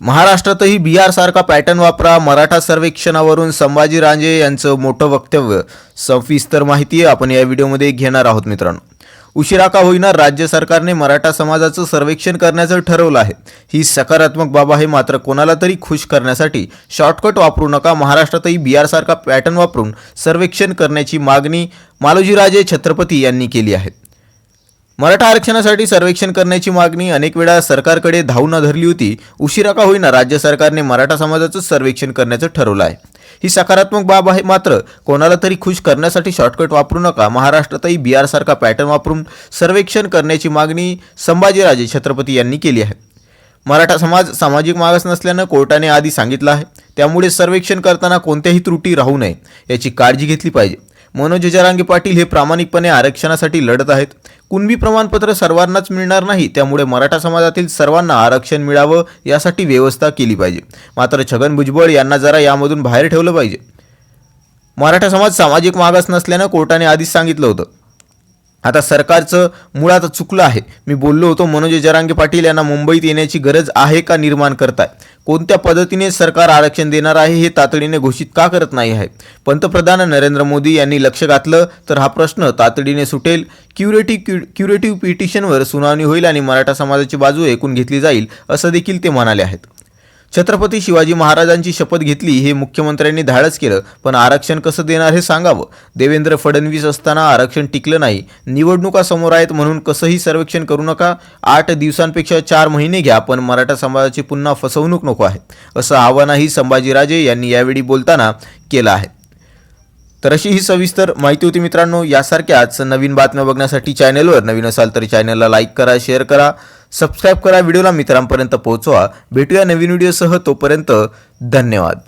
महाराष्ट्रातही बिहारसारखा पॅटर्न वापरा. मराठा सर्वेक्षणावरून संभाजी रांजे यांचं मोठं वक्तव्य. सविस्तर माहिती आपण या व्हिडिओमध्ये घेणार आहोत मित्रांनो. उशिरा का होईना राज्य सरकारने मराठा समाजाचं सर्वेक्षण करण्याचं ठरवलं आहे. ही सकारात्मक बाब आहे मात्र कोणाला तरी खुश करण्यासाठी शॉर्टकट वापरू नका. महाराष्ट्रातही बिहारसारखा पॅटर्न वापरून सर्वेक्षण करण्याची मागणी मालोजीराजे छत्रपती यांनी केली आहे. मराठा आरक्षणासाठी सर्वेक्षण करण्याची मागणी अनेक वेळा सरकारकडे धावून धरली होती. उशिरा का होईना राज्य सरकारने मराठा समाजाचं सर्वेक्षण करण्याचं ठरवलं आहे ही सकारात्मक बाब आहे मात्र कोणाला तरी खुश करण्यासाठी शॉर्टकट वापरू नका. महाराष्ट्रातही बिहारसारखा पॅटर्न वापरून सर्वेक्षण करण्याची मागणी संभाजीराजे छत्रपती यांनी केली आहे. मराठा समाज सामाजिक मागास नसल्यानं कोर्टाने आधी सांगितलं आहे. त्यामुळे सर्वेक्षण करताना कोणत्याही त्रुटी राहू नये. याची काळजी घेतली पाहिजे. मनोज जरांगे पाटील हे प्रामाणिकपणे आरक्षणासाठी लढत आहेत. कुणबी प्रमाणपत्र सर्वांनाच मिळणार नाही त्यामुळे मराठा समाजातील सर्वांना आरक्षण मिळावं यासाठी व्यवस्था केली पाहिजे. मात्र छगन भुजबळ यांना जरा यामधून बाहेर ठेवलं पाहिजे. मराठा समाज सामाजिक मागास नसल्यानं कोर्टाने आधीच सांगितलं होतं. आता सरकारचं मुळात चुकलं आहे. मी बोललो होतो मनोज जरांगे पाटील यांना मुंबईत येण्याची गरज आहे का निर्माण करताय? कोणत्या पद्धतीने सरकार आरक्षण देणार आहे हे तातडीने घोषित का करत नाही आहे पंतप्रधान नरेंद्र मोदी यांनी लक्ष घातलं तर हा प्रश्न तातडीने सुटेल. क्युरेटिव्ह क्युरेटिव्ह पिटिशनवर सुनावणी होईल आणि मराठा समाजाची बाजू ऐकून घेतली जाईल असं देखील ते म्हणाले आहेत. छत्रपती शिवाजी महाराजांची शपथ घेतली हे मुख्यमंत्र्यांनी धाडस केलं पण आरक्षण कसं देणार हे सांगावं? देवेंद्र फडणवीस असताना आरक्षण टिकलं नाही. निवडणुका समोर आहेत म्हणून कसंही सर्वेक्षण करू नका. आठ दिवसांपेक्षा चार महिने घ्या पण मराठा समाजाची पुन्हा फसवणूक नको आहे असं आव्हानही संभाजीराजे यांनी यावेळी बोलताना केलं आहे. तर अशी ही सविस्तर माहिती होती मित्रांनो. यासारख्याच नवीन बातम्या बघण्यासाठी चॅनेलवर नवीन असाल तर चॅनलला लाईक करा शेअर करा. सबस्क्राईब करा व्हिडिओला मित्रांपर्यंत पोहोचवा. भेटूया नवीन व्हिडिओसह तोपर्यंत धन्यवाद.